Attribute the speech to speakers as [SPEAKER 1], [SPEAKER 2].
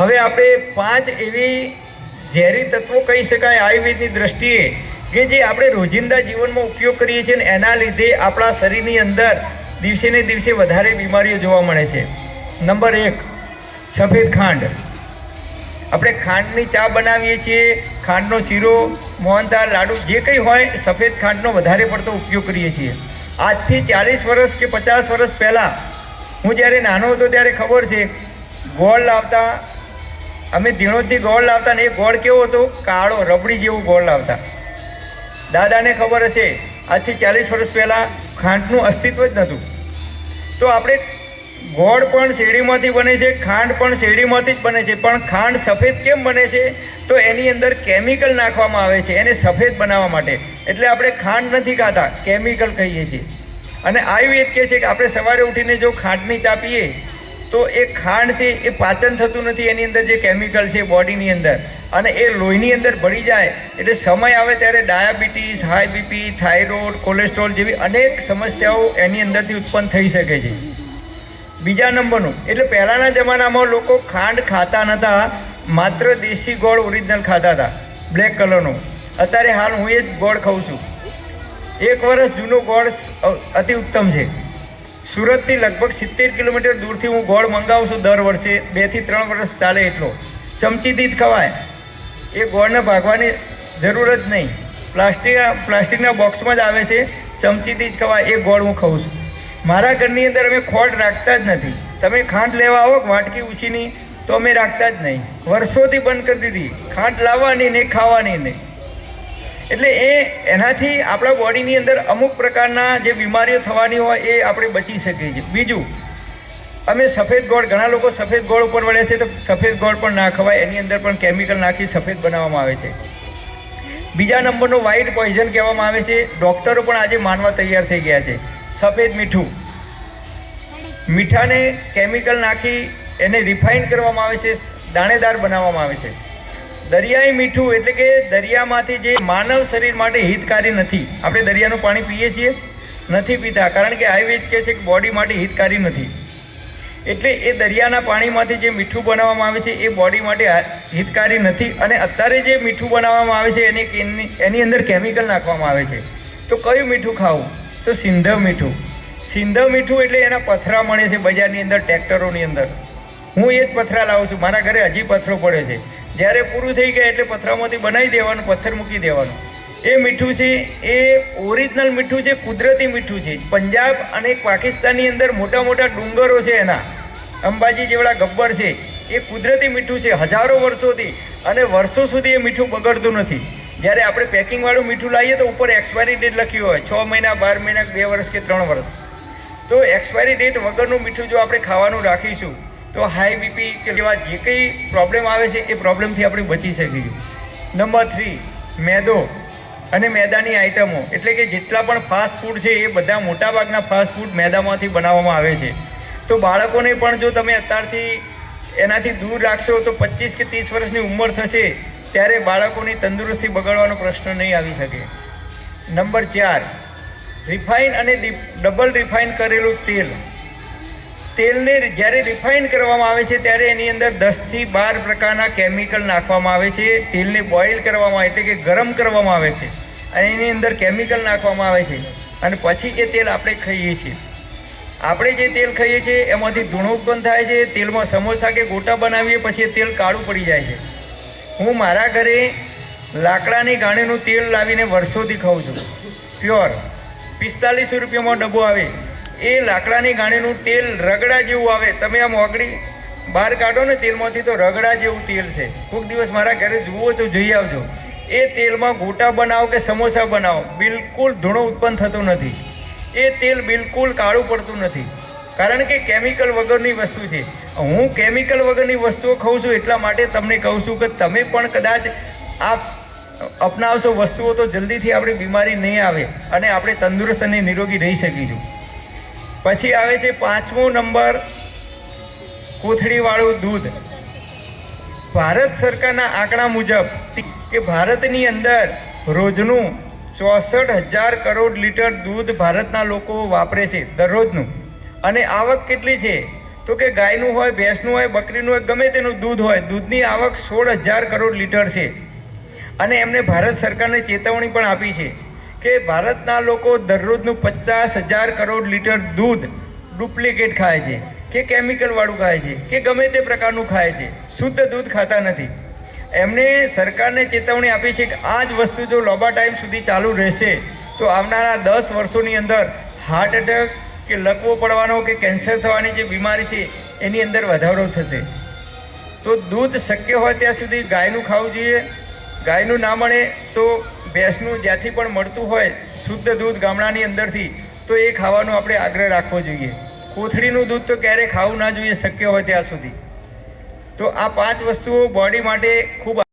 [SPEAKER 1] હવે આપણે પાંચ એવી ઝેરી તત્વો કહી શકાય આયુર્વેદની દ્રષ્ટિએ કે જે આપણે રોજિંદા જીવનમાં ઉપયોગ કરીએ છીએ અને એના લીધે આપણા શરીરની અંદર દિવસે ને દિવસે વધારે બીમારીઓ જોવા મળે છે. નંબર એક, સફેદ ખાંડ. આપણે ખાંડની ચા બનાવીએ છીએ, ખાંડનો શીરો મોહનથાળ લાડુ, જે કંઈ હોય, સફેદ ખાંડનો વધારે પડતો ઉપયોગ કરીએ છીએ. આજથી ચાલીસ વર્ષ કે પચાસ વર્ષ પહેલાં હું જ્યારે નાનો હતો ત્યારે ખબર છે, ગોળ લાવતા અમે ધીણોથી ગોળ લાવતા ને એ ગોળ કેવો હતો? કાળો, રબડી જેવો ગોળ લાવતા. દાદાને ખબર હશે, આજથી ચાલીસ વર્ષ પહેલાં ખાંડનું અસ્તિત્વ જ નહોતું. તો આપણે ગોળ પણ શેરડીમાંથી બને છે, ખાંડ પણ શેરડીમાંથી જ બને છે, પણ ખાંડ સફેદ કેમ બને છે? તો એની અંદર કેમિકલ નાખવામાં આવે છે, એને સફેદ બનાવવા માટે. એટલે આપણે ખાંડ નથી ખાતા, કેમિકલ કહીએ છીએ. અને આયુર્વેદ કહે છે કે આપણે સવારે ઉઠીને જો ખાંડની ચા પીએ તો એ ખાંડ છે, એ પાચન થતું નથી, એની અંદર જે કેમિકલ છે બોડીની અંદર. અને એ લોહીની અંદર ભળી જાય, એટલે સમય આવે ત્યારે diabetes high BP thyroid cholesterol જેવી અનેક સમસ્યાઓ એની અંદરથી ઉત્પન્ન થઈ શકે છે. બીજા નંબરનું, એટલે પહેલાંના જમાનામાં લોકો ખાંડ ખાતા નહોતા માત્ર દેશી ગોળ ઓરિજિનલ ખાતા હતા બ્લેક કલરનો અત્યારે હાલ હું એ જ ગોળ ખાઉં છું. એક વર્ષ જૂનો ગોળ અતિ ઉત્તમ છે. સુરતથી લગભગ સિત્તેર કિલોમીટર દૂરથી હું ગોળ મંગાવું છું દર વર્ષે. બેથી ત્રણ વર્ષ ચાલે એટલો. ચમચીથી જ ખવાય. એ ગોળને ભાગવાની જરૂર જ નહીં. પ્લાસ્ટિક પ્લાસ્ટિકના બોક્સમાં જ આવે છે. ચમચીથી જ ખવાય. એ ગોળ હું ખાઉં છું. મારા ઘરની અંદર અમે ખોટ રાખતા જ નથી. તમે ખાંડ લેવા આવો વાટકી ઉછીની, તો અમે રાખતા જ નહીં. વર્ષોથી બંધ કરી દીધી. ખાંડ લાવવાની નહીં, ખાવાની નહીં. એટલે એ એનાથી આપણા બોડીની અંદર અમુક પ્રકારના જે બીમારીઓ થવાની હોય એ આપણે બચી શકીએ છીએ. બીજું, અમે સફેદ ગોળ, ઘણા લોકો સફેદ ગોળ ઉપર વળે છે તો સફેદ ગોળ પણ ના ખવાય, એની અંદર પણ કેમિકલ નાખી સફેદ બનાવવામાં આવે છે. બીજા નંબરનો વ્હાઇટ પોઈઝન કહેવામાં આવે છે. ડૉક્ટરો પણ આજે માનવા તૈયાર થઈ ગયા છે. સફેદ મીઠું. મીઠાને કેમિકલ નાખી એને રિફાઇન કરવામાં આવે છે, દાણેદાર બનાવવામાં આવે છે. દરિયાઈ મીઠું એટલે કે દરિયામાંથી જે માનવ શરીર માટે હિતકારી નથી. આપણે દરિયાનું પાણી પીએ છીએ, નથી પીતા. કારણ કે આયુર્વેદ કહે છે કે બોડી માટે હિતકારી નથી. એટલે એ દરિયાના પાણીમાંથી જે મીઠું બનાવવામાં આવે છે, એ બોડી માટે હિતકારી નથી. અને અત્યારે જે મીઠું બનાવવામાં આવે છે, એને એની- અંદર કેમિકલ નાખવામાં આવે છે. તો કયું મીઠું ખાવું? તો સિંધવ મીઠું. સિંધવ મીઠું એટલે એના પથરા મળે છે બજારની અંદર ટ્રેક્ટરોની અંદર. હું એ જ પથરા લાવું છું. મારા ઘરે હજી પથરો પડે છે. જ્યારે પૂરું થઈ ગયા એટલે પથરામાંથી બનાવી દેવાનું, પથ્થર મૂકી દેવાનું. એ મીઠું છે, એ ઓરિજિનલ મીઠું છે, કુદરતી મીઠું છે. પંજાબ અને પાકિસ્તાનની અંદર મોટા મોટા ડુંગરો છે એના. અંબાજી જેવડા ગબ્બર છે, એ કુદરતી મીઠું છે, હજારો વર્ષોથી અને વર્ષો સુધી એ મીઠું બગડતું નથી. જ્યારે આપણે પેકિંગવાળું મીઠું લાવીએ તો ઉપર એક્સપાયરી ડેટ લખી હોય, છ મહિના, બાર મહિના, બે વર્ષ કે ત્રણ વર્ષ. તો એક્સપાયરી ડેટ વગરનું મીઠું જો આપણે ખાવાનું રાખીશું તો હાઈ બીપી કે એવા જે કંઈ પ્રોબ્લેમ આવે છે, એ પ્રોબ્લેમથી આપણે બચી શકીએ. નંબર થ્રી મેદો અને મેદાની આઇટમો એટલે કે જેટલા પણ ફાસ્ટ ફૂડ છે, એ બધા મોટાભાગના ફાસ્ટ ફૂડ મેદામાંથી બનાવવામાં આવે છે. તો બાળકોને પણ જો તમે અત્યારથી એનાથી દૂર રાખશો, તો પચીસ કે ત્રીસ વર્ષની ઉંમર થશે, ત્યારે બાળકોની તંદુરસ્તી બગાડવાનો પ્રશ્ન નહીં આવી શકે. નંબર ચાર રિફાઇન અને ડબલ રિફાઇન કરેલું તેલ. તેલને જ્યારે રિફાઇન કરવામાં આવે છે, ત્યારે એની અંદર દસથી બાર પ્રકારના કેમિકલ નાખવામાં આવે છે. તેલને બોઇલ કરવામાં, એટલે કે ગરમ કરવામાં આવે છે. અને એની અંદર કેમિકલ નાખવામાં આવે છે. અને પછી એ તેલ આપણે ખાઈએ છીએ. આપણે જે તેલ ખાઈએ છીએ, એમાંથી ધૂણો ઉત્પન્ન થાય છે. તેલમાં સમોસા કે ગોટા બનાવીએ, પછી એ તેલ કાળું પડી જાય છે. હું મારા ઘરે લાકડાની ગાણીનું તેલ લાવીને વર્ષોથી ખાઉં છું. પ્યોર. પિસ્તાલીસો રૂપિયામાં ડબ્બો આવે. એ લાકડાની ગાણીનું તેલ રગડા જેવું આવે. તમે આમ ઓગળી બહાર કાઢો ને તેલમાંથી તો રગડા જેવું તેલ છે. કોઈક દિવસ મારા ઘરે જુઓ તો જઈ આવજો. એ તેલમાં ગોટા બનાવો કે સમોસા બનાવો, બિલકુલ ધૂણો ઉત્પન્ન થતો નથી. એ તેલ બિલકુલ કાળું પડતું નથી. કારણ કે કેમિકલ વગરની વસ્તુ છે. હું કેમિકલ વગરની વસ્તુઓ ખાઉં છું એટલા માટે તમને કહું છું કે તમે પણ કદાચ આ અપનાવશો વસ્તુઓ તો જલ્દીથી આપણી બીમારી નહીં આવે અને આપણે તંદુરસ્ત અને નિરોગી રહી શકીશું. પછી આવે છે પાંચમો નંબર, કોથળીવાળું દૂધ. ભારત સરકારના આંકડા મુજબ કે ભારતની અંદર રોજનું ચોસઠ હજાર કરોડ લીટર દૂધ ભારતના લોકો વાપરે છે દરરોજનું. અને આવક કેટલી છે? તો કે ગાયનું હોય, ભેંસનું હોય, બકરીનું હોય, ગમે તેનું દૂધ હોય, દૂધની આવક સોળ હજાર કરોડ લીટર છે. અને એમને ભારત સરકારને ચેતવણી પણ આપી છે. કે ભારતના લોકો દરરોજનું પચાસ હજાર કરોડ લીટર દૂધ ડુપ્લિકેટ ખાય છે, કે કેમિકલવાળું ખાય છે, કે ગમે તે પ્રકારનું ખાય છે, શુદ્ધ દૂધ ખાતા નથી. એમને સરકારને ચેતવણી આપી છે કે આ જ વસ્તુ જો લાંબા ટાઈમ સુધી ચાલુ રહેશે, તો આવનારા દસ વર્ષોની અંદર હાર્ટ એટેક કે લકવો પડવાનો કે કેન્સર થવાની જે બીમારી છે, એની અંદર વધારો થશે. તો દૂધ શક્ય હોય ત્યાં સુધી ગાયનું ખાવું જોઈએ ગાયનું ના મળે તો ભેંસનું જ્યાંથી પણ મળતું હોય શુદ્ધ દૂધ ગામડાની અંદરથી, તો એ ખાવાનો આપણે આગ્રહ રાખવો જોઈએ. કોથળીનું દૂધ તો ક્યારેય ખાવું ના જોઈએ, શક્ય હોય ત્યાં સુધી. તો આ પાંચ વસ્તુઓ બોડી માટે ખૂબ